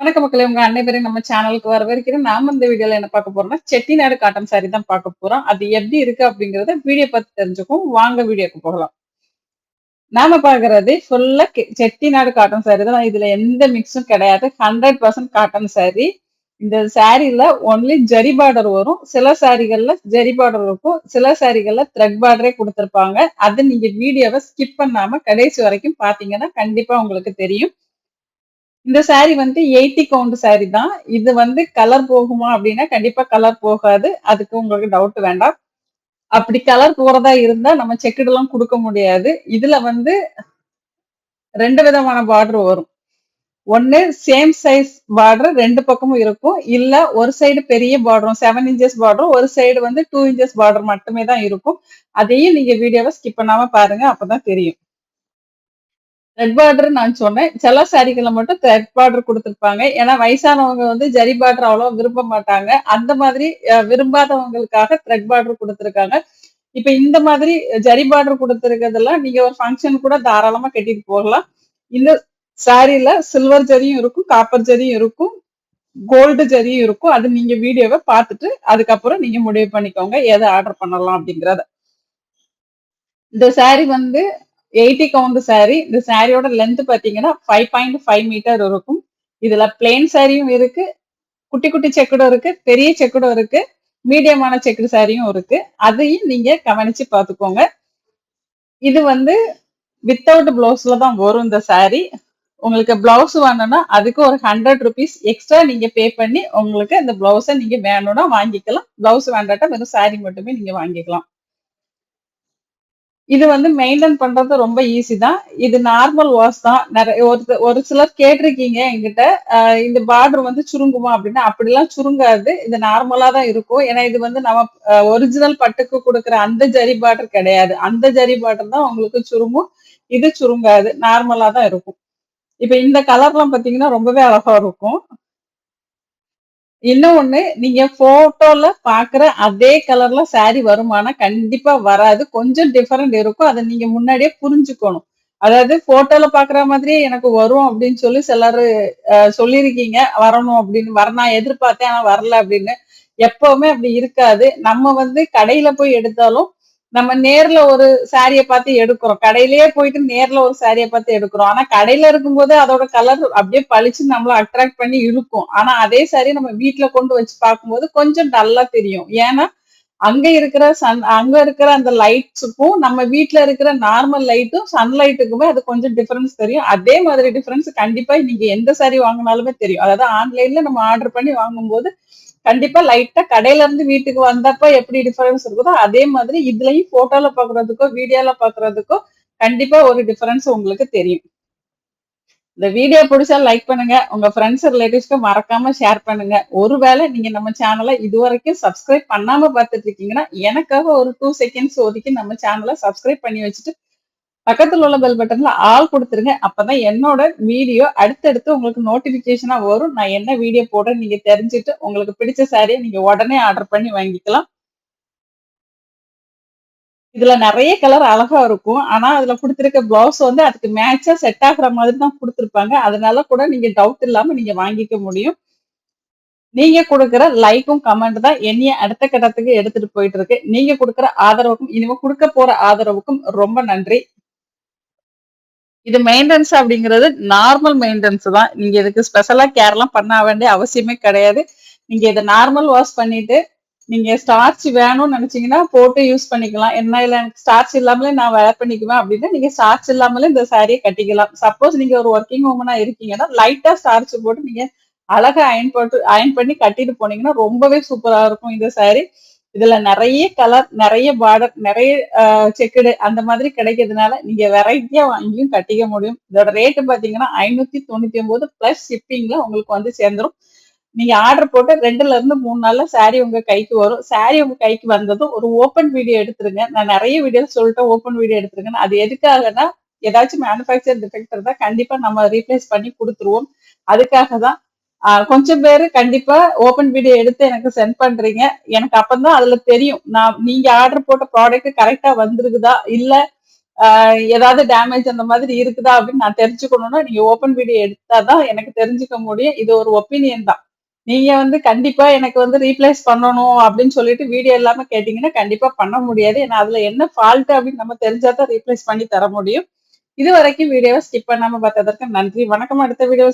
வணக்க மக்களே உங்க அனைவரையும் நம்ம சேனலுக்கு வரவேற்கிறேன். நாம இந்த வீடியோல என்ன பார்க்க போறோம்னா செட்டிநாடு காட்டன் சாரி தான் பார்க்க போறோம். அது எப்படி இருக்கு அப்படிங்கறத வீடியோ பார்த்து தெரிஞ்சுக்கும் வாங்க வீடியோக்கு போகலாம். நாம பாக்குறது ஃபுல்லா செட்டிநாடு காட்டன் சாரி தான். இதுல எந்த மிக்ஸும் கிடையாது. ஹண்ட்ரட் பர்சன்ட் காட்டன் சாரி இந்த சாரில ஒன்லி ஜரி பார்டர் வரும். சில சாரிகள்ல ஜரி பார்டர் இருக்கும். சில சாரிகள்ல த்ரெட் பார்டரே கொடுத்துருப்பாங்க. அது நீங்க வீடியோவை ஸ்கிப் பண்ணாம கடைசி வரைக்கும் பாத்தீங்கன்னா கண்டிப்பா உங்களுக்கு தெரியும். இந்த சாரி வந்து எயிட்டி கவுண்ட் சாரி தான். இது வந்து கலர் போகுமா அப்படின்னா கண்டிப்பா கலர் போகாது. அதுக்கு உங்களுக்கு டவுட் வேண்டாம். அப்படி கலர் போறதா இருந்தா நம்ம செக்குடெல்லாம் கொடுக்க முடியாது. இதுல வந்து ரெண்டு விதமான பார்டர் வரும். ஒன்னு சேம் சைஸ் பார்டர் ரெண்டு பக்கமும் இருக்கும். இல்ல ஒரு சைடு பெரிய பார்டரும் செவன் இன்ச்சஸ் பார்டரும் ஒரு சைடு வந்து டூ இன்ச்சஸ் பார்டர் மட்டுமே தான் இருக்கும். அதையும் நீங்க வீடியோவை ஸ்கிப் பண்ணாம பாருங்க அப்பதான் தெரியும். ரெட் பார்டர் நான் சொன்னேன். சில சாரிகளை மட்டும் த்ரெட் பார்டர் கொடுத்துருப்பாங்க. ஏன்னா வயசானவங்க வந்து ஜரி பார்டர் அவ்வளோ விரும்ப மாட்டாங்க. அந்த மாதிரி விரும்பாதவங்களுக்காக த்ரெட் பார்டர் கொடுத்துருக்காங்க. இப்ப இந்த மாதிரி ஜரி பார்டர் கொடுத்துருக்கிறதெல்லாம் நீங்க ஒரு ஃபங்க்ஷன் கூட தாராளமா கட்டிட்டு போகலாம். இந்த சாரியில சில்வர் ஜரியும் இருக்கும் காப்பர் ஜரியும் இருக்கும் கோல்டு ஜரியும் இருக்கும். அது நீங்க வீடியோவை பார்த்துட்டு அதுக்கப்புறம் நீங்க முடிவு பண்ணிக்கோங்க. எதை ஆர்டர் பண்ணலாம் அப்படிங்கறத. இந்த சாரி வந்து எயிட்டி கவுண்ட் சாரி இந்த சாரியோட லென்த் பாத்தீங்கன்னா ஃபைவ் பாயிண்ட் ஃபைவ் மீட்டர் இருக்கும். இதுல பிளெயின் சாரியும் இருக்கு. குட்டி குட்டி செக்குடும் இருக்கு. பெரிய செக்குடும் இருக்கு. மீடியமான செக்குடு சாரியும் இருக்கு. அதையும் நீங்க கவனிச்சு பாத்துக்கோங்க. இது வந்து வித்தவுட் பிளவுஸ்ல தான் வரும் இந்த சாரி உங்களுக்கு பிளவுஸ் வேணும்னா அதுக்கு ஒரு ஹண்ட்ரட் ருபீஸ் எக்ஸ்ட்ரா நீங்க பே பண்ணி உங்களுக்கு இந்த பிளவுஸை நீங்க வேணும்னா வாங்கிக்கலாம். பிளவுஸ் வேண்டாட்டா வெறும் சாரி மட்டுமே நீங்க வாங்கிக்கலாம். இது வந்து மெயின்டைன் பண்றது ரொம்ப ஈஸி தான். இது நார்மல் வாஷ் தான். நிறைய ஒரு ஒரு சிலர் கேட்டிருக்கீங்க என்கிட்ட. ஆஹ் இந்த பார்டர் வந்து சுருங்குமா அப்படின்னா அப்படிலாம் சுருங்காது. இது நார்மலா தான் இருக்கும். ஏன்னா இது வந்து நம்ம ஒரிஜினல் பட்டுக்கு கொடுக்குற அந்த ஜரி பார்டர் கிடையாது. அந்த ஜரி பார்டர் தான் உங்களுக்கு சுருங்கும். இது சுருங்காது. நார்மலா தான் இருக்கும். இப்ப இந்த கலர்லாம் பாத்தீங்கன்னா ரொம்பவே அழகா இருக்கும். இன்னும் ஒண்ணு நீங்க போட்டோல பாக்குற அதே கலர்ல சாரி வருமானா கண்டிப்பா வராது. கொஞ்சம் டிஃபரெண்ட் இருக்கும். அதை நீங்க முன்னாடியே புரிஞ்சுக்கணும். அதாவது போட்டோல பாக்குற மாதிரியே எனக்கு வரும் அப்படின்னு சொல்லி சிலர் சொல்லியிருக்கீங்க. வரணும் அப்படின்னு. வர நான் எதிர்பார்த்தேன் ஆனா வரல அப்படின்னு. எப்பவுமே அப்படி இருக்காது. நம்ம வந்து கடையில போய் எடுத்தாலும் நம்ம நேர்ல ஒரு சாரியை பார்த்து எடுக்கிறோம். கடையிலேயே போயிட்டு நேர்ல ஒரு சாரியை பார்த்து எடுக்கிறோம். ஆனா கடையில இருக்கும்போது அதோட கலர் அப்படியே பளிச்சு நம்மள அட்ராக்ட் பண்ணி இழுக்கும். ஆனா அதே சாரி நம்ம வீட்டுல கொண்டு வச்சு பார்க்கும்போது கொஞ்சம் டல்லா தெரியும். ஏன்னா அங்க இருக்கிற சன் அங்க இருக்கிற அந்த லைட்ஸுக்கும் நம்ம வீட்டுல இருக்கிற நார்மல் லைட்டும் சன்லைட்டுக்குமே அது கொஞ்சம் டிஃபரன்ஸ் தெரியும். அதே மாதிரி டிஃபரன்ஸ் கண்டிப்பா நீங்க எந்த சாரி வாங்கினாலுமே தெரியும். அதாவது ஆன்லைன்ல நம்ம ஆர்டர் பண்ணி வாங்கும்போது கண்டிப்பா லைட்டா கடையில இருந்து வீட்டுக்கு வந்தப்ப எப்படி டிஃபரன்ஸ் இருக்குதோ அதே மாதிரி இதுலயும் போட்டோல பாக்குறதுக்கோ வீடியோல பாக்குறதுக்கோ கண்டிப்பா ஒரு டிஃபரன்ஸ் உங்களுக்கு தெரியும். இந்த வீடியோ பிடிச்சா லைக் பண்ணுங்க. உங்க ஃப்ரெண்ட்ஸ் ரிலேட்டிவ்ஸ்க்கு மறக்காம ஷேர் பண்ணுங்க. ஒருவேளை நீங்க நம்ம சேனலை இதுவரைக்கும் சப்ஸ்கிரைப் பண்ணாம பார்த்துட்டு இருக்கீங்கன்னா எனக்காக ஒரு டூ செகண்ட்ஸ் ஒதுக்கி நம்ம சேனலை சப்ஸ்கிரைப் பண்ணி வச்சுட்டு பக்கத்துல உள்ள பெல் பட்டன்ல ஆள் கொடுத்துருங்க. அப்பதான் என்னோட வீடியோ அடுத்தடுத்து உங்களுக்கு நோட்டிபிகேஷனா வரும். நான் என்ன வீடியோ போடுறேன் நீங்க தெரிஞ்சுட்டு உங்களுக்கு பிடிச்ச சாரியை நீங்க உடனே ஆர்டர் பண்ணி வாங்கிக்கலாம். இதுல நிறைய கலர் அழகா இருக்கும். ஆனா அதுல கொடுத்துருக்க பிளவுஸ் வந்து அதுக்கு மேட்சா செட் ஆகுற மாதிரி தான் கொடுத்துருப்பாங்க. அதனால கூட நீங்க டவுட் இல்லாம நீங்க வாங்கிக்க முடியும். நீங்க கொடுக்குற லைக்கும் கமெண்ட் தான் என்னைய அடுத்த கட்டத்துக்கு எடுத்துட்டு போயிட்டு இருக்கு. நீங்க கொடுக்குற ஆதரவுக்கும் இனிமே கொடுக்க போற ஆதரவுக்கும் ரொம்ப நன்றி. இது மெயின்டெனன்ஸ் அப்படிங்கிறது நார்மல் மெயின்டெனன்ஸ் தான். நீங்க இதுக்கு ஸ்பெஷலா கேர்லாம் பண்ண வேண்டிய அவசியமே கிடையாது. நீங்க இதை நார்மல் வாஷ் பண்ணிட்டு நீங்க ஸ்டார்ச் வேணும்னு நினைச்சீங்கன்னா போட்டு யூஸ் பண்ணிக்கலாம். என்ன இல்ல எனக்கு ஸ்டார்ச் இல்லாமலே நான் வேர் பண்ணிக்குவேன் அப்படின்னா நீங்க ஸ்டார்ச் இல்லாமலே இந்த சாரியை கட்டிக்கலாம். சப்போஸ் நீங்க ஒரு ஒர்க்கிங் உமனா இருக்கீங்கன்னா லைட்டா ஸ்டார்ச் போட்டு நீங்க அழகா அயன் போட்டு அயன் பண்ணி கட்டிட்டு போனீங்கன்னா ரொம்பவே சூப்பரா இருக்கும் இந்த சாரி இதுல நிறைய கலர் நிறைய பார்டர் நிறைய செக்குடு அந்த மாதிரி கிடைக்கிறதுனால நீங்க வெரைட்டியா வாங்கியும் கட்டிக்க முடியும். இதோட ரேட்டு பாத்தீங்கன்னா ஐநூத்தி தொண்ணூத்தி ஒன்பது பிளஸ் ஷிப்பிங்ல உங்களுக்கு வந்து சேர்ந்துரும். நீங்க ஆர்டர் போட்டு ரெண்டுல இருந்து மூணு நாள்ல சாரி உங்க கைக்கு வரும். சாரி உங்க கைக்கு வந்ததும் ஒரு ஓப்பன் வீடியோ எடுத்துருங்க. நான் நிறைய வீடியோ சொல்லிட்டேன் ஓப்பன் வீடியோ எடுத்துருங்கன்னு. அது எதுக்காகனா ஏதாச்சும் மேனுஃபேக்சர் டிஃபெக்ட் இருந்தா கண்டிப்பா நம்ம ரீப்ளேஸ் பண்ணி கொடுத்துருவோம். அதுக்காக தான் கொஞ்சம் பேரு கண்டிப்பா ஓப்பன் வீடியோ எடுத்து எனக்கு சென்ட் பண்றீங்க. எனக்கு அப்பதான் அதுல தெரியும். நான் நீங்க ஆர்டர் போட்ட ப்ராடக்ட் கரெக்டா வந்திருக்குதா? இல்ல ஆஹ் ஏதாவது டேமேஜ் அந்த மாதிரி இருக்குதா? அப்படின்னு நான் தெரிஞ்சுக்கணும்னா நீங்க ஓப்பன் வீடியோ எடுத்தாதான் எனக்கு தெரிஞ்சுக்க முடியும். இது ஒரு ஒப்பீனியன் தான். நீங்க வந்து கண்டிப்பா எனக்கு வந்து ரீப்ளேஸ் பண்ணணும் அப்படின்னு சொல்லிட்டு வீடியோ இல்லாம கேட்டீங்கன்னா கண்டிப்பா பண்ண முடியாது. ஏன்னா அதுல என்ன ஃபால்ட் அப்படின்னு நம்ம தெரிஞ்சாதான் ரீப்ளேஸ் பண்ணி தர முடியும். இது வரைக்கும் வீடியோவை ஸ்கிப் பண்ணாம பார்த்ததற்கு நன்றி. வணக்கம். அடுத்த வீடியோ